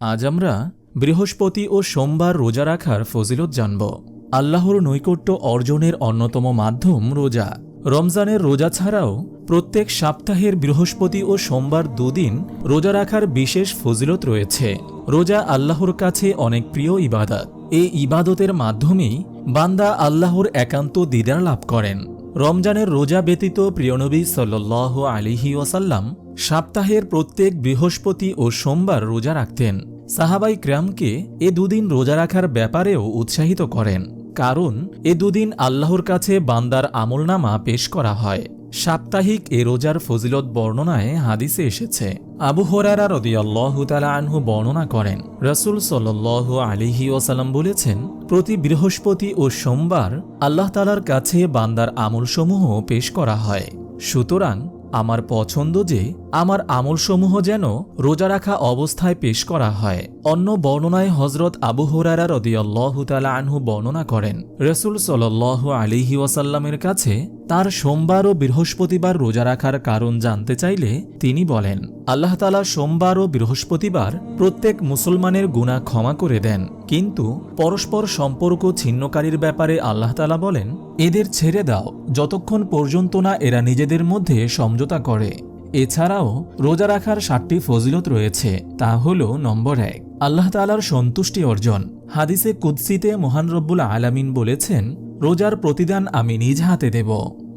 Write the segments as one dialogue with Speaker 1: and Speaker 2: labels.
Speaker 1: আজ আমরা বৃহস্পতি ও সোমবার রোজা রাখার ফজিলত জানব। আল্লাহর নৈকট্য অর্জনের অন্যতম মাধ্যম রোজা। রমজানের রোজা ছাড়াও প্রত্যেক সপ্তাহের বৃহস্পতি ও সোমবার দুদিন রোজা রাখার বিশেষ ফজিলত রয়েছে। রোজা আল্লাহর কাছে অনেক প্রিয় ইবাদত। এই ইবাদতের মাধ্যমেই বান্দা আল্লাহর একান্ত দিদার লাভ করেন। রমজানের রোজা ব্যতীত প্রিয়নবী সাল্লাহ আলিহি ওয়াসাল্লাম সপ্তাহের প্রত্যেক বৃহস্পতি ও সোমবার রোজা রাখতেন। সাহাবাই ক্রামকে এ দুদিন রোজা রাখার ব্যাপারেও উৎসাহিত করেন। কারণ, এ দুদিন আল্লাহর কাছে বান্দার আমলনামা পেশ করা হয়। সাপ্তাহিক এ রোজার ফজিলত বর্ণনায় হাদিসে এসেছে। আবু হরারা রদিয়াল্লাহতালা আনহু বর্ণনা করেন, রসুল সাল্লাহ আলিহি ওসালাম বলেছেন, প্রতি বৃহস্পতি ও সোমবার আল্লাহ তালার কাছে বান্দার আমলসমূহ পেশ করা হয়। সুতরাং আমার পছন্দ যে আমার আমলসমূহ যেন রোজা রাখা অবস্থায় পেশ করা হয়। অন্য বর্ণনায় হজরত আবু হরারা রদিয়াল্লাহু তালা আনহু বর্ণনা করেন, রসুল সাল্লাহ আলিহি ওয়াসাল্লামের কাছে তার সোমবার ও বৃহস্পতিবার রোজা রাখার কারণ জানতে চাইলে তিনি বলেন, আল্লাহ তালা সোমবার ও বৃহস্পতিবার প্রত্যেক মুসলমানের গুণা ক্ষমা করে দেন। কিন্তু পরস্পর সম্পর্ক ছিন্নকারীর ব্যাপারে আল্লাহ তালা বলেন, এদের ছেড়ে দাও, যতক্ষণ পর্যন্ত না এরা নিজেদের মধ্যে সমঝোতা করে। এছাড়াও রোজা রাখার সাতটি ফজিলত রয়েছে, তা হল নম্বর এক, আল্লাহ তালার সন্তুষ্টি অর্জন। হাদিসে কুদ্সিতে মহান রব্বুল আলামিন বলেছেন রোজার প্রতিদান আমি নিজ হাতে দেব।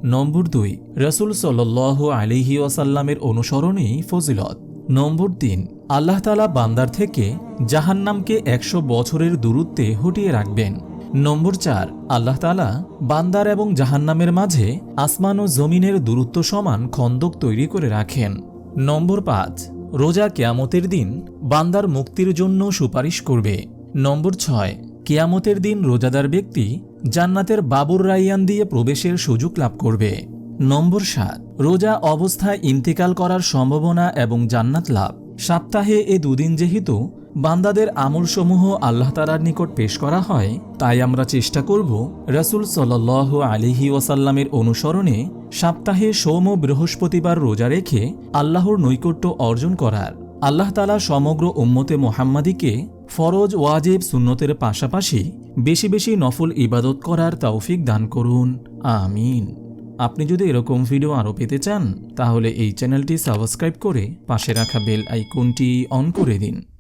Speaker 1: নম্বর দুই, রসুল সাল্লাহ আলিহি ওয়াসাল্লামের অনুসরণেই ফজিলত। নম্বর তিন, আল্লাহ তালা বান্দার থেকে জাহান্নামকে একশো বছরের দূরত্বে হটিয়ে রাখবেন। নম্বর চার, আল্লাহ তালা বান্দার এবং জাহান্নামের মাঝে আসমান ও জমিনের দূরত্ব সমান খন্দক তৈরি করে রাখেন। নম্বর পাঁচ, রোজা কেয়ামতের দিন বান্দার মুক্তির জন্য সুপারিশ করবে। নম্বর ছয়, কেয়ামতের দিন রোজাদার ব্যক্তি জান্নাতের বাবুর রাইয়ান দিয়ে প্রবেশের সুযোগ লাভ করবে। নম্বর সাত, রোজা অবস্থায় ইন্তেকাল করার সম্ভাবনা এবং জান্নাত লাভ। সপ্তাহে এ দুদিন যেহেতু বান্দাদের আমলসমূহ আল্লাহ তালার নিকট পেশ করা হয়, তাই আমরা চেষ্টা করব রসুল সাল্লাহ আলিহি ওয়াসাল্লামের অনুসরণে সপ্তাহে সোম ও বৃহস্পতিবার রোজা রেখে আল্লাহর নৈকট্য অর্জন করার। আল্লাহ তালা সমগ্র উম্মতে মোহাম্মদীকে ফরজ, ওয়াজেব, সুন্নতের পাশাপাশি বেশি বেশি নফল ইবাদত করার তৌফিক দান করুন। আমিন। আপনি যদি এরকম ভিডিও আরও পেতে চান, তাহলে এই চ্যানেলটি সাবস্ক্রাইব করে পাশে রাখা বেল আইকনটি অন করে দিন।